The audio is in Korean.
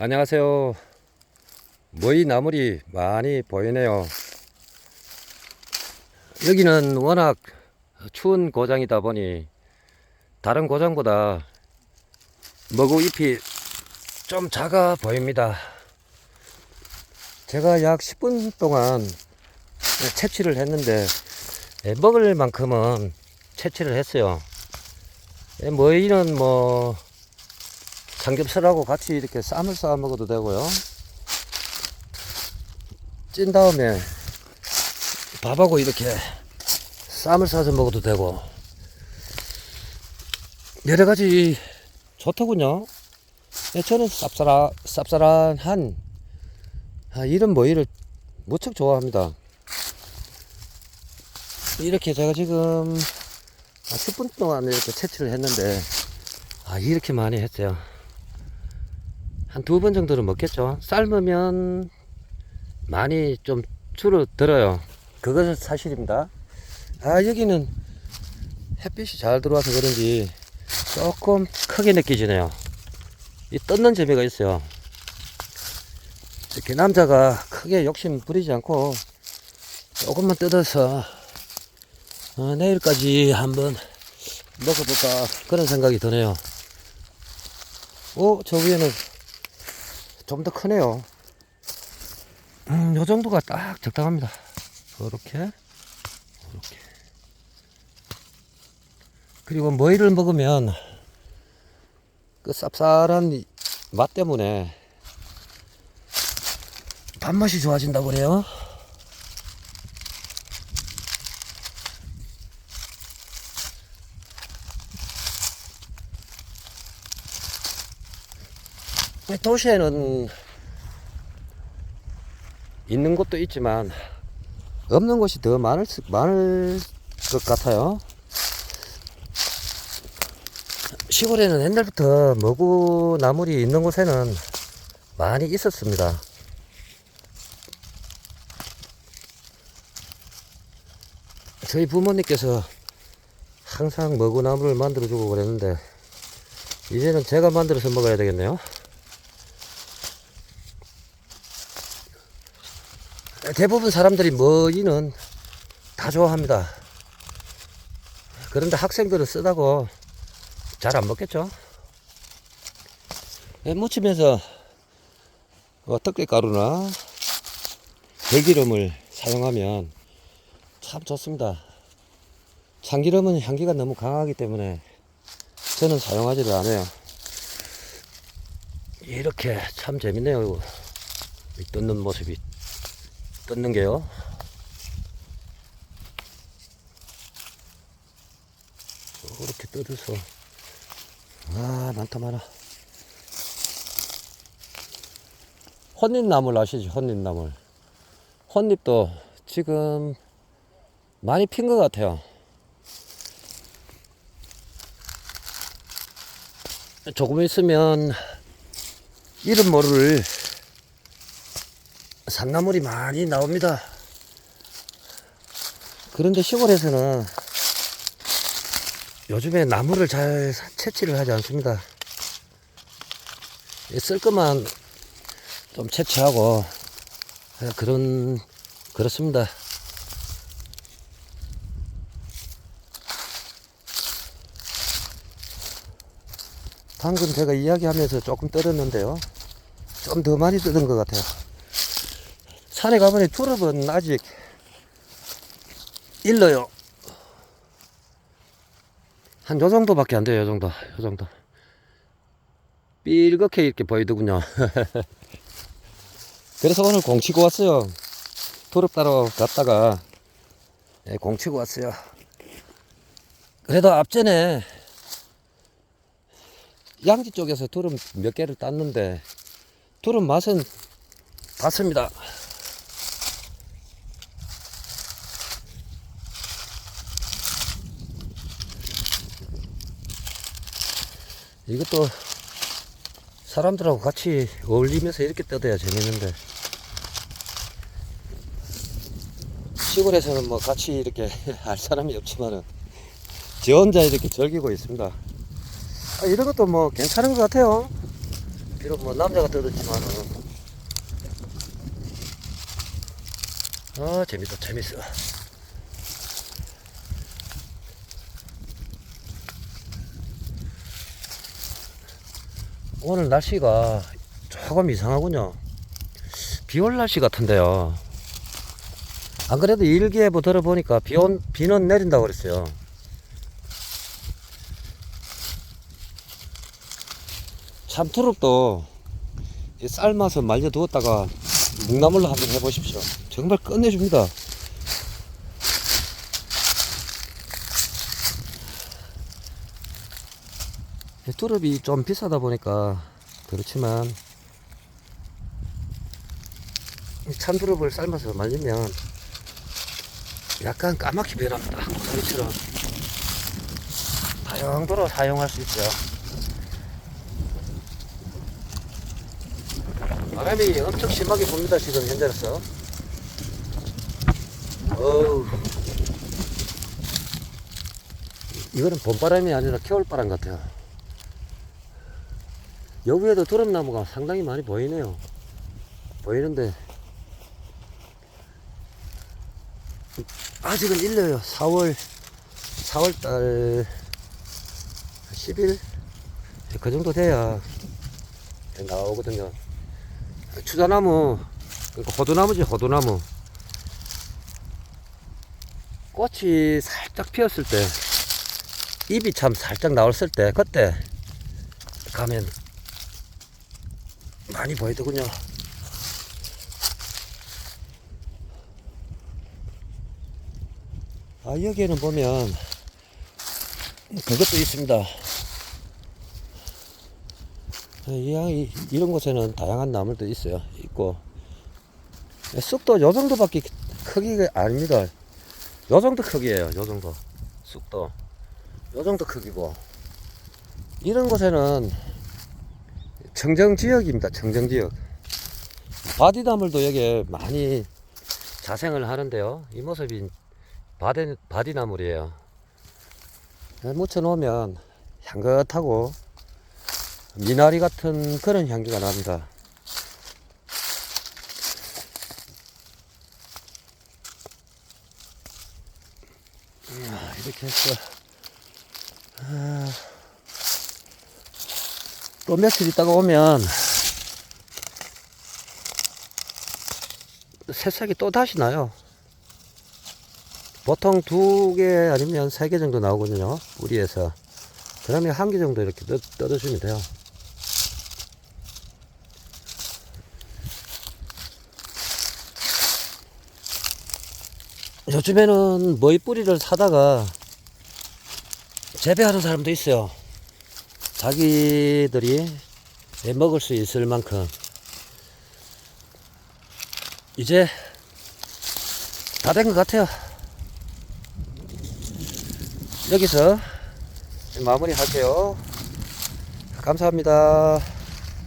안녕하세요. 머이 나물이 많이 보이네요. 여기는 워낙 추운 고장이다 보니 다른 고장보다 먹우 잎이 좀 작아 보입니다. 제가 약 10분 동안 채취를 했는데 예, 먹을 만큼은 채취를 했어요. 예, 머이는 뭐 삼겹살하고 같이 이렇게 쌈을 싸 먹어도 되고요. 찐 다음에 밥하고 이렇게 쌈을 싸서 먹어도 되고 여러 가지 좋더군요. 예, 저는 쌉싸라, 쌉싸란한 아, 이런 모이를 무척 좋아합니다. 이렇게 제가 지금 10분 동안 이렇게 채취를 했는데 아 이렇게 많이 했어요. 한 두 번 정도는 먹겠죠. 삶으면 많이 좀 줄어들어요. 그것은 사실입니다. 아, 여기는 햇빛이 잘 들어와서 그런지 조금 크게 느껴지네요. 이 뜯는 재미가 있어요. 이렇게 남자가 크게 욕심 부리지 않고 조금만 뜯어서 어, 내일까지 한번 먹어볼까 그런 생각이 드네요. 오, 저 위에는 좀 더 크네요. 음, 요 정도가 딱 적당합니다. 이렇게, 이렇게. 그리고 머리를 먹으면 그 쌉쌀한 이맛 때문에 밥맛이 좋아진다고 그래요. 도시에는 있는 곳도 있지만 없는 곳이 더 많을, 수- 많을 것 같아요. 시골에는 옛날부터 먹우 나물이 있는 곳에는 많이 있었습니다. 저희 부모님께서 항상 먹우 나물을 만들어주고 그랬는데 이제는 제가 만들어서 먹어야 되겠네요. 대부분 사람들이 머리는 다 좋아합니다. 그런데 학생들은 쓰다고 잘 안 먹겠죠? 예, 무치면서 어, 떡갈가루나 들기름을 사용하면 참 좋습니다. 참기름은 향기가 너무 강하기 때문에 저는 사용하지를 않아요. 이렇게 참 재밌네요. 뜯는 모습이 뜯는 게요. 이렇게 뜯어서 아 많다 많아. 혼잎나물 아시죠? 혼잎나물. 혼잎도 지금 많이 핀 것 같아요. 조금 있으면 이름 모를 산나물이 많이 나옵니다. 그런데 시골에서는 요즘에 나무를 잘 채취를 하지 않습니다. 이쓸 것만 좀 채취하고 그런 그렇습니다. 방금 제가 이야기하면서 조금 떨었는데요. 좀 더 많이 뜯은 것 같아요. 산에 가보니 두릅은 아직 일러요. 한 요 정도밖에 안 돼요, 요 정도. 요 정도. 삘겋게 이렇게 보이더군요. 그래서 오늘 공 치고 왔어요. 두릅 따러 갔다가 예, 공 치고 왔어요. 그래도 앞전에 양지 쪽에서 두릅 몇 개를 땄는데 두릅 맛은 봤습니다. 이것도 사람들하고 같이 어울리면서 이렇게 뜯어야 재밌는데 시골에서는 뭐 같이 이렇게 할 사람이 없지만은 저 혼자 이렇게 즐기고 있습니다. 아, 이런 것도 뭐 괜찮은 것 같아요. 비록 뭐 남자가 뜯었지만은 아 재밌다 재밌어 오늘 날씨가 조금 이상하군요 비올 날씨 같은데요 안 그래도 일기예보 들어보니까 비 온, 비는 내린다고 그랬어요 이 삶아서 말려두었다가 묵나물로 한번 해보십시오. 정말 끝내줍니다. 두릅이 좀 비싸다 보니까 그렇지만 이 참두릅을 삶아서 말리면 약간 까맣게 변합니다. 고사리처럼 다용도로 사용할 수 있어요. 바람이 엄청 심하게 붑니다 지금 현재로서 어우 이거는 봄바람이 아니라 겨울바람 같아요 여기에도 두릅나무가 상당히 많이 보이네요. 보이는데 아직은 일려요. 4월 4월달 10일? 그 정도 돼야 나오거든요. 추자나무, 그러니까 호두나무지, 호두나무. 꽃이 살짝 피었을 때, 잎이 참 살짝 나왔을 때, 그때 가면 많이 보이더군요. 아, 여기에는 보면 그것도 있습니다. 이, 이- 이런 곳에는 다양한 나물도 있어요. 있고. 쑥도 요 정도밖에 크기가 아닙니다. 요 정도 크기예요. 요 정도. 쑥도. 요 정도 크기고. 이런 곳에는 청정 지역입니다. 청정 지역. 바디나물도 여기에 많이 자생을 하는데요. 이 모습이 바디, 바디나물이에요. 묻혀 놓으면 향긋하고 미나리 같은 그런 향기가 납니다. 아, 이렇게 해서 아, 또 며칠 있다가 오면 새싹이 또 다시 나요. 보통 두 개 아니면 세 개 정도 나오거든요. 뿌리에서. 그러면 한 개 정도 이렇게 떠, 떠주시면 돼요. 요즘에는 머위 뿌리를 사다가 재배하는 사람도 있어요. 자기들이 먹을 수 있을 만큼. 이제 다 된 것 같아요. 여기서 마무리 할게요. 감사합니다.